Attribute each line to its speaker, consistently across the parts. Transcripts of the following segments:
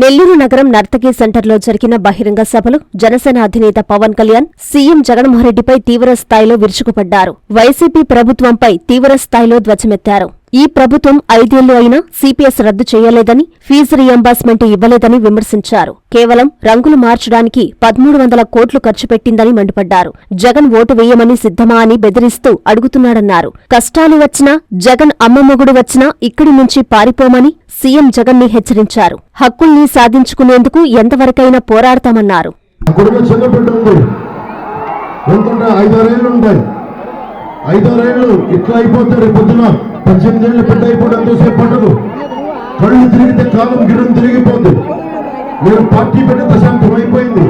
Speaker 1: నెల్లూరు నగరం నర్తకి సెంటర్లో జరిగిన బహిరంగ సభలో జనసేన అధినేత పవన్ కళ్యాణ్ సీఎం జగన్మోహన్రెడ్డిపై తీవ్ర స్థాయిలో విరుచుకుపడ్డారు. వైసీపీ ప్రభుత్వంపై తీవ్ర స్థాయిలో ధ్వజమెత్తారు. ఈ ప్రభుత్వం ఐదేళ్ళు అయినా సిపిఎస్ రద్దు చేయలేదని ఫీజు రియంబర్స్మెంట్ ఇవ్వలేదని విమర్శించారు. కేవలం రంగులు మార్చడానికి పదమూడు వందల కోట్లు ఖర్చు పెట్టిందని మండిపడ్డారు. జగన్ ఓటు వేయమని సిద్ధమా అని బెదిరిస్తూ అడుగుతున్నాడన్నారు. కష్టాలు వచ్చినా జగన్ అమ్మమొగుడు వచ్చినా ఇక్కడి నుంచి పారిపోమని సీఎం జగన్ని హెచ్చరించారు. హక్కుల్ని సాధించుకునేందుకు ఎంతవరకైనా పోరాడతామన్నారు.
Speaker 2: అక్కడున్న ఇట్లా అయిపోతే రేపు పొద్దున పద్దెనిమిది ఏళ్ళు పెద్ద అయిపోవడం ఎంతోసేపు పండుగ. కళ్ళు తిరిగితే కాలం గిరం తిరిగిపోద్ది. మీరు పార్టీ పెట్టి దశాంతం అయిపోయింది.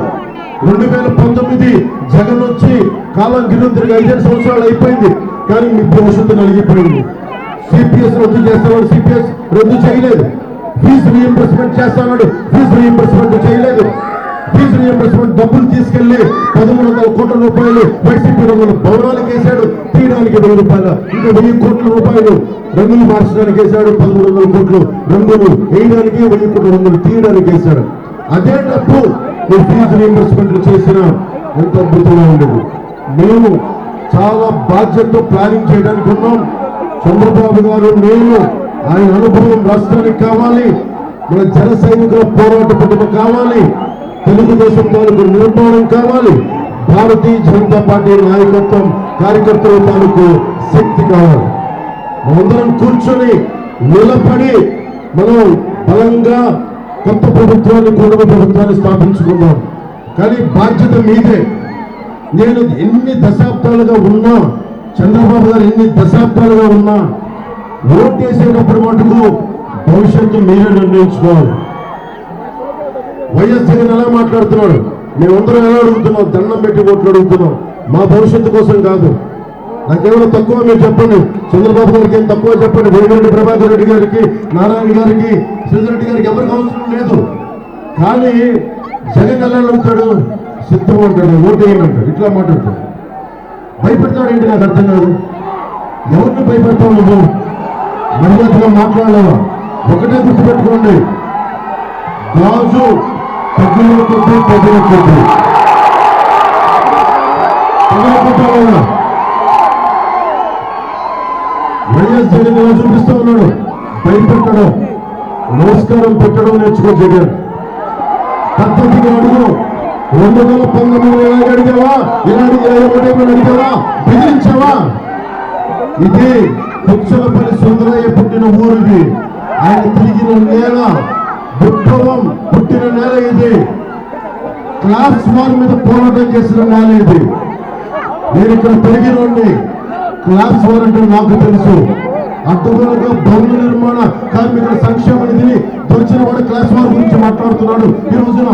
Speaker 2: రెండు వేల పంతొమ్మిది జగన్ వచ్చి కాలం గిరం తిరిగి ఐదేడు సంవత్సరాలు అయిపోయింది. కానీ మీ భవిష్యత్తు నలిగిపోయింది. సిపిఎస్ రద్దు చేస్తామని సిపిఎస్ రద్దు చేయలేదు. ఫీజు రీఎంబర్స్మెంట్ చేస్తాడు ఫీజు రీఎంబర్స్మెంట్ చేయలేదు. ఫీజు రీఎంబర్స్మెంట్ డబ్బులు తీసుకెళ్ళి పదమూడు వందల కోట్ల రూపాయలు వైసీపీ రంగులు భవనాలకు వేశాడు. తీయడానికి వెయ్యి రూపాయలు ఇంకా వెయ్యి కోట్ల రూపాయలు రంగులు మార్చడానికి వేశాడు. పదమూడు వందల కోట్లు రంగులు వేయడానికి వెయ్యి కోట్ల రంగులు తీయడానికి వేశాడు. అదే డబ్బు మీరు ఫీజు రీఎంబర్స్మెంట్ చేసిన ఎంత అద్భుతంగా ఉండేది. మేము చాలా బాధ్యతతో ప్లానింగ్ చేయడానికి ఉన్నాం. చంద్రబాబు గారు నేను ఆయన అనుభవం రాష్ట్రానికి కావాలి. మన జన సైనికుల పోరాట పట్టుకు కావాలి. తెలుగుదేశం తాలూకు నిర్మాణం కావాలి. భారతీయ జనతా పార్టీ నాయకత్వం కార్యకర్తల తాలూకు శక్తి కావాలి. అందరం కూర్చొని నిలబడి మనం బలంగా కొత్త ప్రభుత్వాన్ని కుటుంబ ప్రభుత్వాన్ని స్థాపించుకుందాం. కానీ బాధ్యత మీదే. నేను ఎన్ని దశాబ్దాలుగా ఉన్నా చంద్రబాబు గారు ఎన్ని దశాబ్దాలుగా ఉన్నా ఓటేసేటప్పుడు మటుకు భవిష్యత్తు మీరే నిర్ణయించుకోవాలి. వైఎస్ జగన్ ఎలా మాట్లాడుతున్నాడు మేమందరం ఎలా అడుగుతున్నాం? దండం పెట్టి ఓట్లు అడుగుతున్నాం. మా భవిష్యత్తు కోసం కాదు. నాకేమైనా తక్కువ మీరు చెప్పండి. చంద్రబాబు గారికి ఏం తక్కువ చెప్పండి? వేమిరెడ్డి ప్రభాకర్ రెడ్డి గారికి నారాయణ గారికి శ్రీధరెడ్డి గారికి ఎవరికి అవసరం లేదు. కానీ జగన్ ఎలా అడుగుతాడు సిద్ధం అంటాడు ఓటు వేయమంటాడు ఇట్లా మాట్లాడతాడు. భయపెడతాడేంటి నాకు అర్థం కాదు. ఎవరిని భయపెడతావు నువ్వు? మర్యాదగా మాట్లాడలేవా ఒకటే గుర్తుపెట్టుకోండి. గాజు తగ్గిన కొద్ది తగిన కొద్ది తగిన వైఎస్ జగన్ ఎలా చూపిస్తా ఉన్నాడు భయపెట్టడం నమస్కారం పెట్టడం నేర్చుకో జగన్ పద్ధతిగా అడుగు రెండు వేల పంతొమ్మిది ఎలా అడిగావా ఇలా ఇరవై ఒకటి అడిగావా బెదిరించావా ఇది కుచ్చలపల్లి సుందరయ్య పుట్టిన ఊరిది. ఆయన తిరిగిన నేల విప్లవం పుట్టిన నేల ఇది. క్లాస్ వార్ మీద పోరాటం చేసిన నేల ఇది. నేను ఇక్కడ పెరిగినోడిని క్లాస్ వార్ అంటే నాకు తెలుసు. అడ్డగోలుగా భవన నిర్మాణ కార్మికుల సంక్షేమ నిధిని దొరిచిన వాడు క్లాస్ వార్ గురించి మాట్లాడుతున్నాడు ఈ రోజున.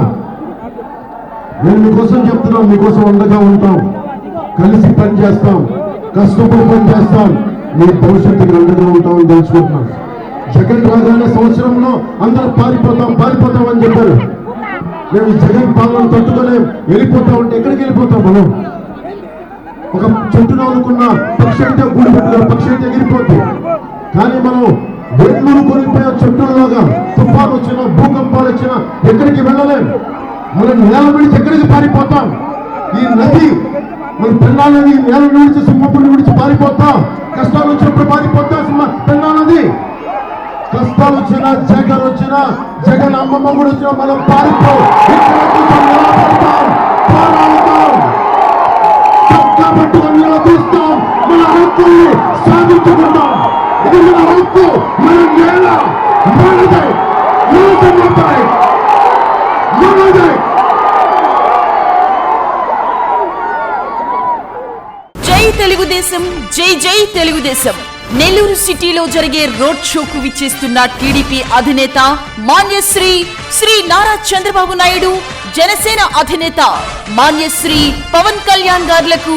Speaker 2: నేను మీకోసం చెప్తున్నాం మీకోసం అండగా ఉంటాం. కలిసి పని చేస్తాం కష్టపడి పనిచేస్తాం. మీ భవిష్యత్తుకి అండగా ఉంటామని తెలుసుకుంటున్నాను. జగన్ రాజానే సంవత్సరంలో అందరూ పారిపోతాం పారిపోతాం అని చెప్పారు. మేము జగన్ పాలన తట్టుకోలేం. వెళ్ళిపోతాం ఉంటే ఎక్కడికి వెళ్ళిపోతాం మనం? ఒక చెట్టును అనుకున్న పక్షి అయితే గూడు పెట్టుకున్న పక్షి అయితే ఎగిరిపోద్ది. కానీ మనం వెన్నులు కొనిపోయే చెట్టులాగా తుఫాను వచ్చినా భూకంపాలు వచ్చినా ఎక్కడికి వెళ్ళలేం. మనం నేల విడిచి ఎక్కడికి పారిపోతాం? ఈ నది మన పిల్లలని నేల విడిచి సింహపురి విడిచి పారిపోతాం. కష్టాలు వచ్చినప్పుడు పారిపోతాం. కష్టాలు వచ్చినా జగన్ వచ్చినా జగన్ అమ్మమ్మ కూడా వచ్చినా మనం పారిపోతాం నిలదీస్తాం. మన హక్కుల్ని ఇది మన హక్కు మన నేల మనదే. మాత్రమే మనదే.
Speaker 3: జై తెలుగుదేశం జై జై తెలుగుదేశం. నెల్లూరు సిటీలో జరిగే రోడ్ షోకు విచ్చేస్తున్న టీడీపీ అధినేత మాన్యశ్రీ శ్రీ నారా చంద్రబాబు నాయుడు జనసేన అధినేత మాన్యశ్రీ పవన్ కళ్యాణ్ గారులకు